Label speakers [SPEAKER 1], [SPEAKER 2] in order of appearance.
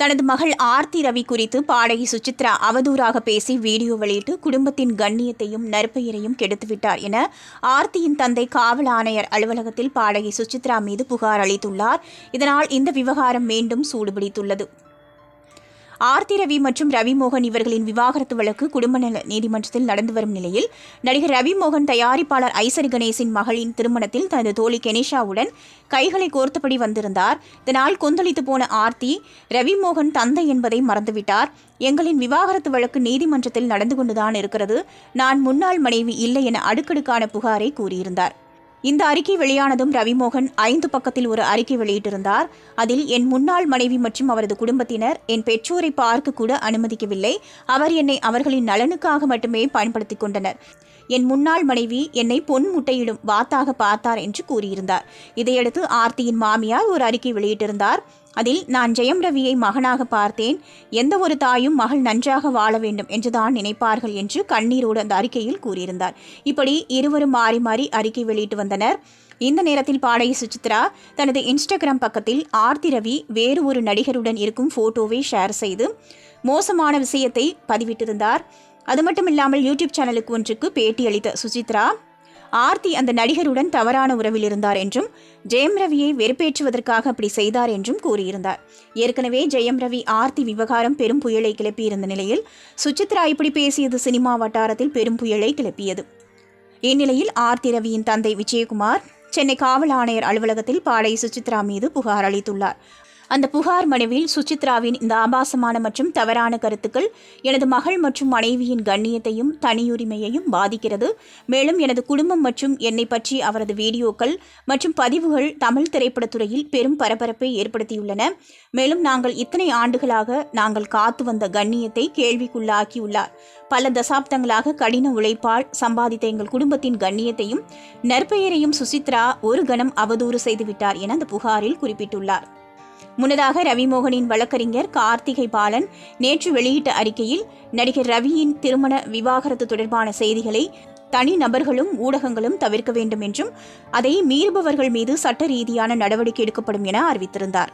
[SPEAKER 1] தனது மகள் ஆர்த்தி ரவி குறித்து பாடகி சுசித்ரா அவதூறாக பேசி வீடியோ வெளியிட்டு குடும்பத்தின் கண்ணியத்தையும் நற்பெயரையும் கெடுத்துவிட்டார் என ஆர்த்தியின் தந்தை காவல் ஆணையர் அலுவலகத்தில் பாடகி சுசித்ரா மீது புகார் அளித்துள்ளார். இதனால் இந்த விவகாரம் மீண்டும் சூடுபிடித்துள்ளது. ஆர்த்தி ரவி மற்றும் ரவிமோகன் இவர்களின் விவாகரத்து வழக்கு குடும்ப நல நீதிமன்றத்தில் நடந்து வரும் நிலையில் நடிகர் ரவிமோகன் தயாரிப்பாளர் ஐசரி கணேசின் மகளின் திருமணத்தில் தனது தோழி கெனிஷாவுடன் கைகளை கோர்த்தபடி வந்திருந்தார். இதனால் கொந்தளித்து போன ஆர்த்தி ரவிமோகன் தந்தை என்பதை மறந்துவிட்டார். எங்களின் விவாகரத்து வழக்கு நீதிமன்றத்தில் நடந்து கொண்டுதான் இருக்கிறது. நான் முன்னாள் மனைவி இல்லை என அடுக்கடுக்கான புகாரை கூறியிருந்தார். இந்த அறிக்கை வெளியானதும் ரவிமோகன் ஐந்து பக்கத்தில் ஒரு அறிக்கை வெளியிட்டிருந்தார். அதில் என் முன்னாள் மனைவி மற்றும் அவரது குடும்பத்தினர் என் பெற்றோரை பார்க்க கூட அனுமதிக்கவில்லை. அவர் என்னை அவர்களின் நலனுக்காக மட்டுமே பயன்படுத்திக் கொண்டனர். என் முன்னாள் மனைவி என்னை பொன் முட்டையிடும் வாத்தாக பார்த்தார் என்று கூறியிருந்தார். இதையடுத்து ஆர்த்தியின் மாமியார் ஒரு அறிக்கை வெளியிட்டிருந்தார். அதில் நான் ஜெயம் ரவியை மகனாக பார்த்தேன். எந்த ஒரு தாயும் மகள் நன்றாக வாழ வேண்டும் என்றுதான் நினைப்பார்கள் என்று கண்ணீரோடு அந்த அறிக்கையில் கூறியிருந்தார். இப்படி இருவரும் மாறி மாறி அறிக்கை வெளியிட்டு வந்தனர். இந்த நேரத்தில் பாடகி சுசித்ரா தனது இன்ஸ்டாகிராம் பக்கத்தில் ஆர்த்தி ரவி வேறு ஒரு நடிகருடன் இருக்கும் போட்டோவை ஷேர் செய்து மோசமான விஷயத்தை பதிவிட்டிருந்தார். அது மட்டும் இல்லாமல் யூடியூப் சேனலுக்கு ஒன்றுக்கு பேட்டியளித்த சுசித்ரா ஆர்த்தி அந்த நடிகருடன் தவறான உறவில் இருந்தார் என்றும் ஜெயம் ரவியை வெறுப்பேற்றுவதற்காக அப்படி செய்தார் என்றும் கூறியிருந்தார். ஏற்கனவே ஜெயம் ரவி ஆர்த்தி விவகாரம் பெரும் புயலை கிளப்பியிருந்த நிலையில் சுசித்ரா இப்படி பேசியது சினிமா வட்டாரத்தில் பெரும் புயலை கிளப்பியது. இந்நிலையில் ஆர்த்தி ரவியின் தந்தை விஜயகுமார் சென்னை காவல் ஆணையர் அலுவலகத்தில் பாடை சுசித்ரா மீது புகார் அளித்துள்ளார். அந்த புகார் மனுவில் சுசித்ராவின் இந்த ஆபாசமான மற்றும் தவறான கருத்துக்கள் எனது மகள் மற்றும் மனைவியின் கண்ணியத்தையும் தனியுரிமையையும் பாதிக்கிறது. மேலும் எனது குடும்பம் மற்றும் என்னை பற்றி அவரது வீடியோக்கள் மற்றும் பதிவுகள் தமிழ் திரைப்படத்துறையில் பெரும் பரபரப்பை ஏற்படுத்தியுள்ளன. மேலும் நாங்கள் இத்தனை ஆண்டுகளாக நாங்கள் காத்து வந்த கண்ணியத்தை கேள்விக்குள்ளாக்கியுள்ளார். பல தசாப்தங்களாக கடின உழைப்பால் சம்பாதித்த எங்கள் குடும்பத்தின் கண்ணியத்தையும் நற்பெயரையும் சுசித்ரா ஒரு கணம் அவதூறு செய்துவிட்டார் என அந்த புகாரில் குறிப்பிட்டுள்ளார். முன்னதாக ரவிமோகனின் வழக்கறிஞர் கார்த்திகை பாலன் நேற்று வெளியிட்ட அறிக்கையில் நடிகர் ரவியின் திருமண விவாகரத்து தொடர்பான செய்திகளை தனி நபர்களும் ஊடகங்களும் தவிர்க்க வேண்டும் என்றும் அதை மீறுபவர்கள் மீது சட்ட ரீதியான நடவடிக்கை எடுக்கப்படும் என அறிவித்திருந்தார்.